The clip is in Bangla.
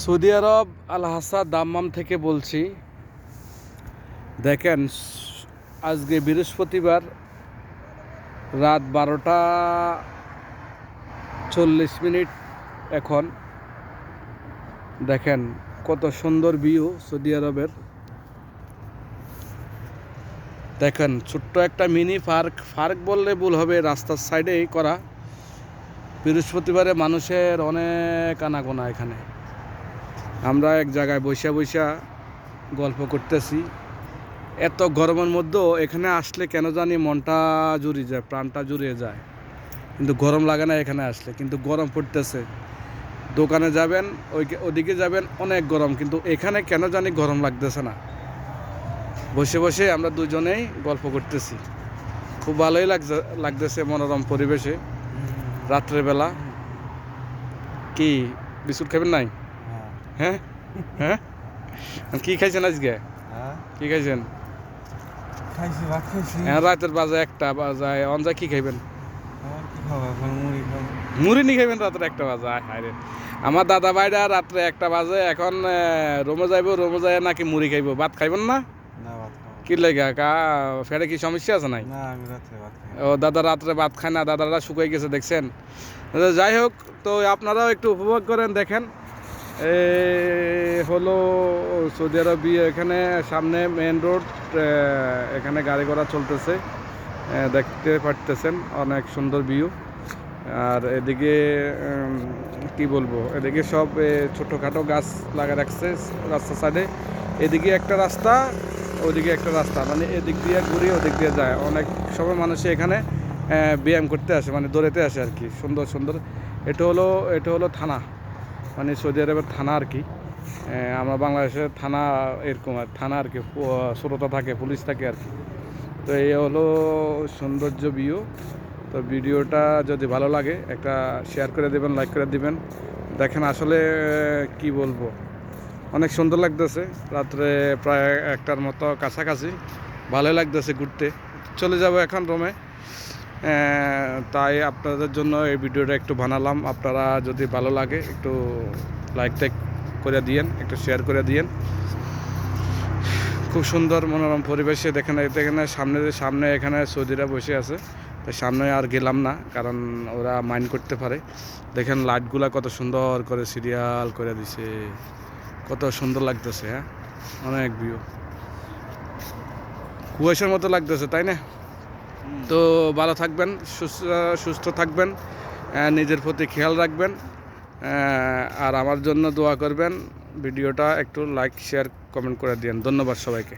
সৌদি আরব আল হাসা দাম্মাম থেকে বলছি, দেখেন, আজকে বৃহস্পতিবার রাত বারোটা চল্লিশ মিনিট এখন। দেখেন, কত সুন্দর ভিউ সৌদি আরবের। দেখেন, ছোট্ট একটা মিনি পার্ক পার্ক বললে ভুল হবে, রাস্তার সাইডেই করা। বৃহস্পতিবারে মানুষের অনেক আনাগোনা এখানে। আমরা এক জায়গায় বৈশা বৈশা গল্প করতেছি। এত গরমের মধ্যেও এখানে আসলে কেন জানি মনটা জুড়িয়ে যায়, প্রাণটা জুড়িয়ে যায়। কিন্তু গরম লাগে না এখানে আসলে, কিন্তু গরম পড়তেছে। দোকানে যাবেন, ওই ওদিকে যাবেন, অনেক গরম, কিন্তু এখানে কেন জানি গরম লাগতেছে না। বসে বসে আমরা দুজনেই গল্প করতেছি। খুব ভালোই লাগছে, লাগতেছে মনোরম পরিবেশে। রাত্রেবেলা কি, বিস্কুট খাবেন নাই? হ্যাঁ? হ্যাঁ? কি খাইছেন আজকে? হ্যাঁ? কি খাইছেন? খাইছি ভাত খাইছি। হ্যাঁ রাতের বাজে একটা বাজায় অনজা কি খাইবেন? মুড়ি খাব। মুড়ি নি খাইবেন রাতের একটা বাজে? হায় আমার দাদা ভাইরা রাত্রে একটা বাজে। এখন রোমে যাইব রোমে যায় নাকি মুড়ি খাইব? ভাত খাইবেন না? কি লেগা? কা ফেরে কি সমস্যা আছে নাই? ও দাদা রাত্রে ভাত খায় না দাদারা শুকিয়ে গেছে দেখছেন? যাই হোক তো আপনারাও একটু উপভোগ করেন দেখেন। হলো সৌদি আরবি, এখানে সামনে মেন রোড এখানে গাড়ি ঘোড়া চলতেছে। দেখতে পারতেছেন, অনেক সুন্দর ভিউ আর এদিকে কি বলব, এদিকে সব ছোটোখাটো গাছ লাগা রাখছে রাস্তার সাইডে এদিকে একটা রাস্তা, ওদিকে একটা রাস্তা মানে এদিক দিয়ে ঘুরে ওদিক দিয়ে যায়। অনেক সময় মানুষে এখানে ব্যায়াম করতে আসে মানে দৌড়াতে আসে আর কি। সুন্দর সুন্দর। এটা হলো এটা হলো থানা। মানে সৌদি আরবের থানা আর কি। আমরা বাংলাদেশের থানা এরকম আর, থানা আর কি শ্রোতা থাকে, পুলিশ থাকে আর কি। তো এই হলো সৌন্দর্য ভিউ। তো ভিডিওটা যদি ভালো লাগে, একটা শেয়ার করে দেবেন লাইক করে দিবেন। দেখেন আসলে কি বলব? অনেক সুন্দর লাগতেছে। রাত্রে প্রায় একটার মতো কাছাকাছি। ভালোই লাগতেছে ঘুরতে। চলে যাব এখন রোমে। তাই আপনাদের জন্য এই ভিডিওটা একটু বানালাম। আপনারা যদি ভালো লাগে, একটু লাইক টাইক করে দিয়েন, একটু শেয়ার করে দিয়েন। খুব সুন্দর মনোরম পরিবেশে দেখেন এখানে সামনে সামনে এখানে সৌদিরা বসে আছে। তো সামনে আর গেলাম না, কারণ ওরা মাইন্ড করতে পারে। দেখেন লাইটগুলা কত সুন্দর করে সিরিয়াল করে দিছে। কত সুন্দর লাগতেছে হ্যাঁ? অনেক ভিউ কুয়াশার মতো লাগতেছে, তাই না? তো ভালো থাকবেন, সুস্থ সুস্থ থাকবেন নিজের প্রতি খেয়াল রাখবেন আর আমার জন্য দোয়া করবেন, ভিডিওটা একটু লাইক শেয়ার কমেন্ট করে দিন ধন্যবাদ সবাইকে।